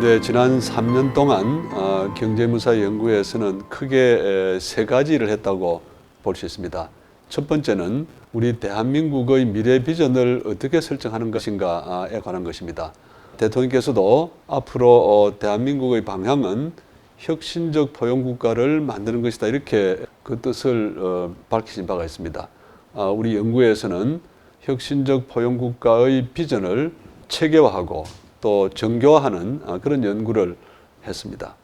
네, 지난 3년 동안 어, 경제무사 연구에서는 크게 에, 세 가지를 했다고 볼 수 있습니다. 첫 번째는 우리 대한민국의 미래 비전을 어떻게 설정하는 것인가에 관한 것입니다. 대통령께서도 앞으로 어, 대한민국의 방향은 혁신적 포용 국가를 만드는 것이다 이렇게 그 뜻을 어, 밝히신 바가 있습니다. 아, 우리 연구에서는 혁신적 포용 국가의 비전을 체계화하고 또 정교화하는 아, 그런 연구를 했습니다.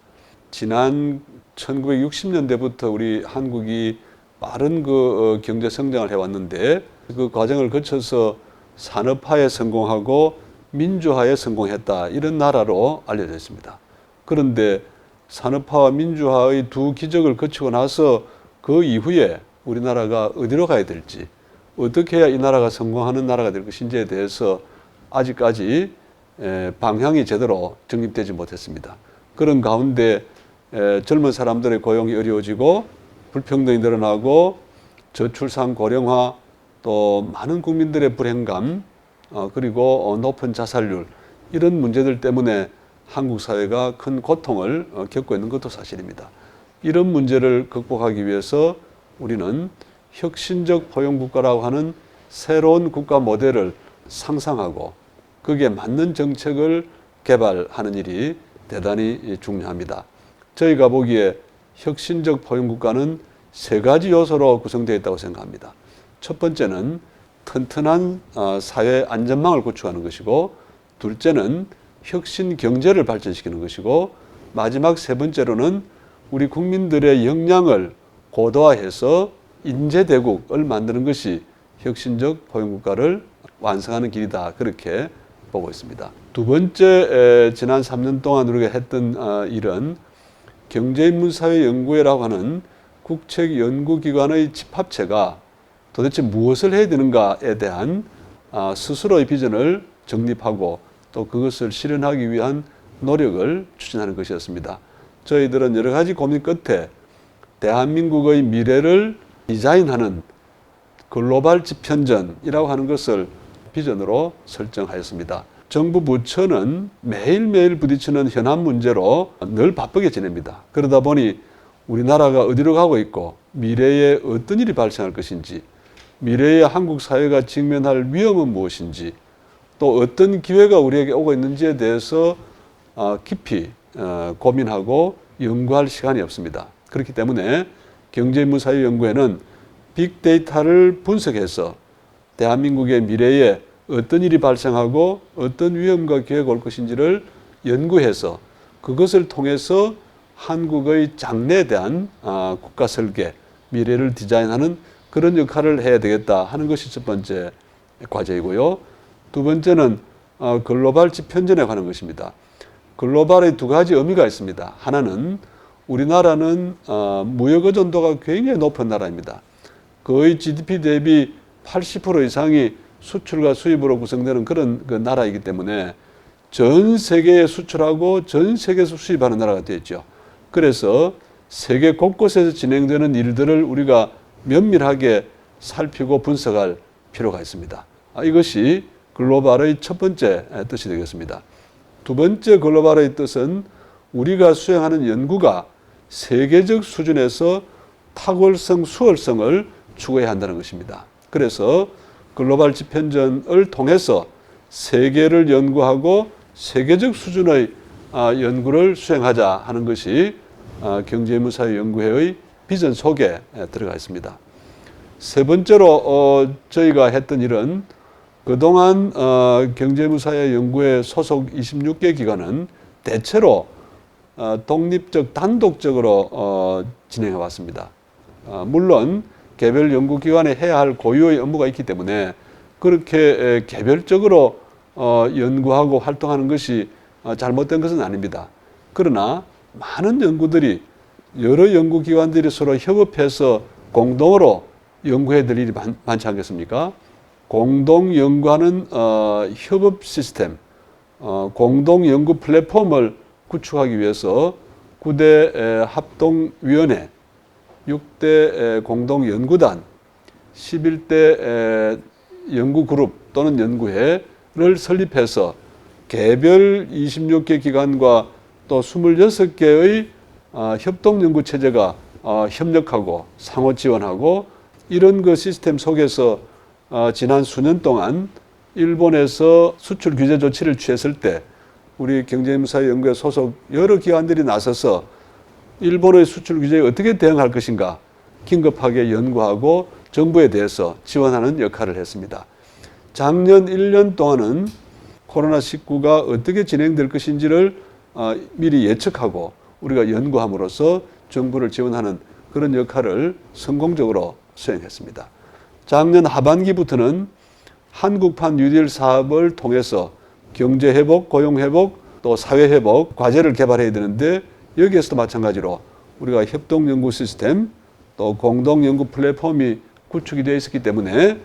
지난 1960년대부터 우리 한국이 빠른 그 어, 경제 성장을 해왔는데 그 과정을 거쳐서 산업화에 성공하고 민주화에 성공했다 이런 나라로 알려져 있습니다. 그런데 산업화와 민주화의 두 기적을 거치고 나서 그 이후에 우리나라가 어디로 가야 될지 어떻게 해야 이 나라가 성공하는 나라가 될 것인지에 대해서 아직까지 에, 방향이 제대로 정립되지 못했습니다. 그런 가운데 에, 젊은 사람들의 고용이 어려워지고 불평등이 늘어나고 저출산 고령화 또 많은 국민들의 불행감 어, 그리고 어, 높은 자살률 이런 문제들 때문에 한국 사회가 큰 고통을 어, 겪고 있는 것도 사실입니다. 이런 문제를 극복하기 위해서 우리는 혁신적 포용 국가라고 하는 새로운 국가 모델을 상상하고 거기에 맞는 정책을 개발하는 일이 대단히 중요합니다. 저희가 보기에 혁신적 포용국가는 세 가지 요소로 구성되어 있다고 생각합니다. 첫 번째는 튼튼한 어, 사회 안전망을 구축하는 것이고 둘째는 혁신 경제를 발전시키는 것이고 마지막 세 번째로는 우리 국민들의 역량을 고도화해서 인재대국을 만드는 것이 혁신적 포용국가를 완성하는 길이다. 그렇게 보고 있습니다. 두 번째, 에, 지난 3년 동안 우리가 했던 어, 일은 경제인문사회연구회라고 하는 국책 연구기관의 집합체가 도대체 무엇을 해야 되는가에 대한 아, 스스로의 비전을 정립하고 또 그것을 실현하기 위한 노력을 추진하는 것이었습니다. 저희들은 여러 가지 고민 끝에 대한민국의 미래를 디자인하는 글로벌 집현전이라고 하는 것을 비전으로 설정하였습니다. 정부 부처는 매일매일 부딪히는 현안 문제로 늘 바쁘게 지냅니다. 그러다 보니 우리나라가 어디로 가고 있고 미래에 어떤 일이 발생할 것인지 미래의 한국 사회가 직면할 위험은 무엇인지 또 어떤 기회가 우리에게 오고 있는지에 대해서 어, 깊이 어, 고민하고 연구할 시간이 없습니다. 그렇기 때문에 경제인문사회연구회는 빅데이터를 분석해서 대한민국의 미래에 어떤 일이 발생하고 어떤 위험과 기회가 올 것인지를 연구해서 그것을 통해서 한국의 장래에 대한 아, 국가 설계, 미래를 디자인하는 그런 역할을 해야 되겠다 하는 것이 첫 번째 과제이고요. 두 번째는 어, 글로벌 집현전에 관한 것입니다. 글로벌의 두 가지 의미가 있습니다. 하나는 우리나라는 어, 무역 의존도가 굉장히 높은 나라입니다. 거의 GDP 대비 80% 이상이 수출과 수입으로 구성되는 그런 그 나라이기 때문에 전 세계에 수출하고 전 세계에서 수입하는 나라가 되었죠. 그래서 세계 곳곳에서 진행되는 일들을 우리가 면밀하게 살피고 분석할 필요가 있습니다. 아, 이것이 글로벌의 첫 번째 뜻이 되겠습니다. 두 번째 글로벌의 뜻은 우리가 수행하는 연구가 세계적 수준에서 탁월성, 수월성을 추구해야 한다는 것입니다. 그래서 글로벌 집현전을 통해서 세계를 연구하고 세계적 수준의 아, 연구를 수행하자 하는 것이 아, 경제무사연구회의 비전 속에 들어가 있습니다. 세 번째로 어, 저희가 했던 일은 그동안 어, 경제무사회 연구회 소속 26개 기관은 대체로 어, 독립적 단독적으로 어, 진행해 왔습니다. 어, 물론 개별 연구기관에 해야 할 고유의 업무가 있기 때문에 그렇게 에, 개별적으로 어, 연구하고 활동하는 것이 어, 잘못된 것은 아닙니다. 그러나 많은 연구들이 여러 연구기관들이 서로 협업해서 공동으로 연구해야 될 일이 많, 많지 않겠습니까? 공동 연구하는 어, 협업 시스템, 어, 공동 연구 플랫폼을 구축하기 위해서 9대 합동위원회, 6대 공동 연구단, 11대 연구그룹 또는 연구회를 설립해서 개별 26개 기관과 또 26개의 어, 협동 연구 체제가 어, 협력하고 상호 지원하고 이런 그 시스템 속에서 어, 지난 수년 동안 일본에서 수출 규제 조치를 취했을 때 우리 경제무사연구회 소속 여러 기관들이 나서서 일본의 수출 규제에 어떻게 대응할 것인가 긴급하게 연구하고 정부에 대해서 지원하는 역할을 했습니다. 작년 1년 동안은 코로나19가 어떻게 진행될 것인지를 어, 미리 예측하고 우리가 연구함으로써 정부를 지원하는 그런 역할을 성공적으로 수행했습니다. 작년 하반기부터는 한국판 뉴딜 사업을 통해서 경제 회복, 고용 회복, 또 사회 회복 과제를 개발해야 되는데 여기에서도 마찬가지로 우리가 협동 연구 시스템 또 공동 연구 플랫폼이 구축이 되어 있었기 때문에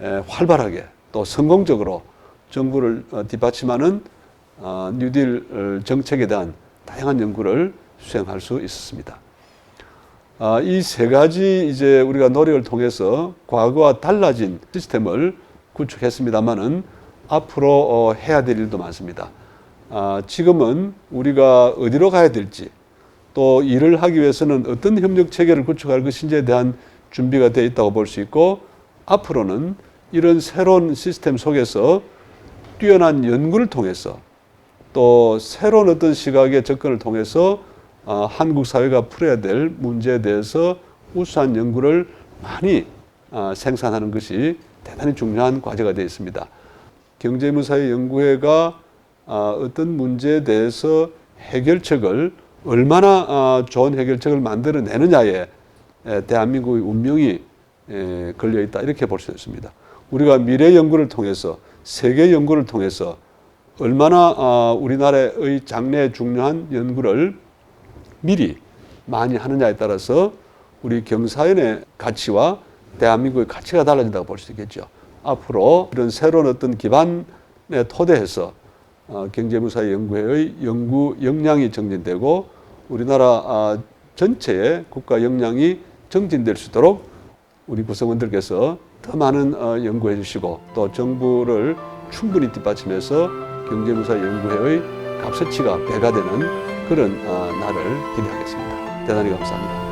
에, 활발하게 또 성공적으로 정부를 어, 뒷받침하는 어, 뉴딜 어, 정책에 대한 다양한 연구를 수행할 수 있었습니다. 아, 이세 가지 이제 우리가 노력을 통해서 과거와 달라진 시스템을 구축했습니다만은 앞으로 어, 해야 될 일도 많습니다. 아, 지금은 우리가 어디로 가야 될지 또 일을 하기 위해서는 어떤 협력 체계를 구축할 것인지에 대한 준비가 되어 있다고 볼 수 있고 앞으로는 이런 새로운 시스템 속에서 뛰어난 연구를 통해서 또 새로운 어떤 시각의 접근을 통해서 어, 한국 사회가 풀어야 될 문제에 대해서 우수한 연구를 많이 어, 생산하는 것이 대단히 중요한 과제가 되어 있습니다. 경제문사회 연구회가 어, 어떤 문제에 대해서 해결책을 얼마나 어, 좋은 해결책을 만들어내느냐에 에, 대한민국의 운명이 에, 걸려 있다 이렇게 볼 수 있습니다. 우리가 미래 연구를 통해서 세계 연구를 통해서 얼마나 어, 우리나라의 장래 중요한 연구를 미리 많이 하느냐에 따라서 우리 경사연의 가치와 대한민국의 가치가 달라진다고 볼 수 있겠죠. 앞으로 이런 새로운 어떤 기반에 토대해서 어, 경제무사 연구회의 연구 역량이 정진되고 우리나라 아, 전체의 국가 역량이 정진될 수 있도록 우리 구성원들께서 더 많은 어, 연구해 주시고 또 정부를 충분히 뒷받침해서 경제무사 연구회의 값어치가 배가 되는 그런 어, 날을 기대하겠습니다. 대단히 감사합니다.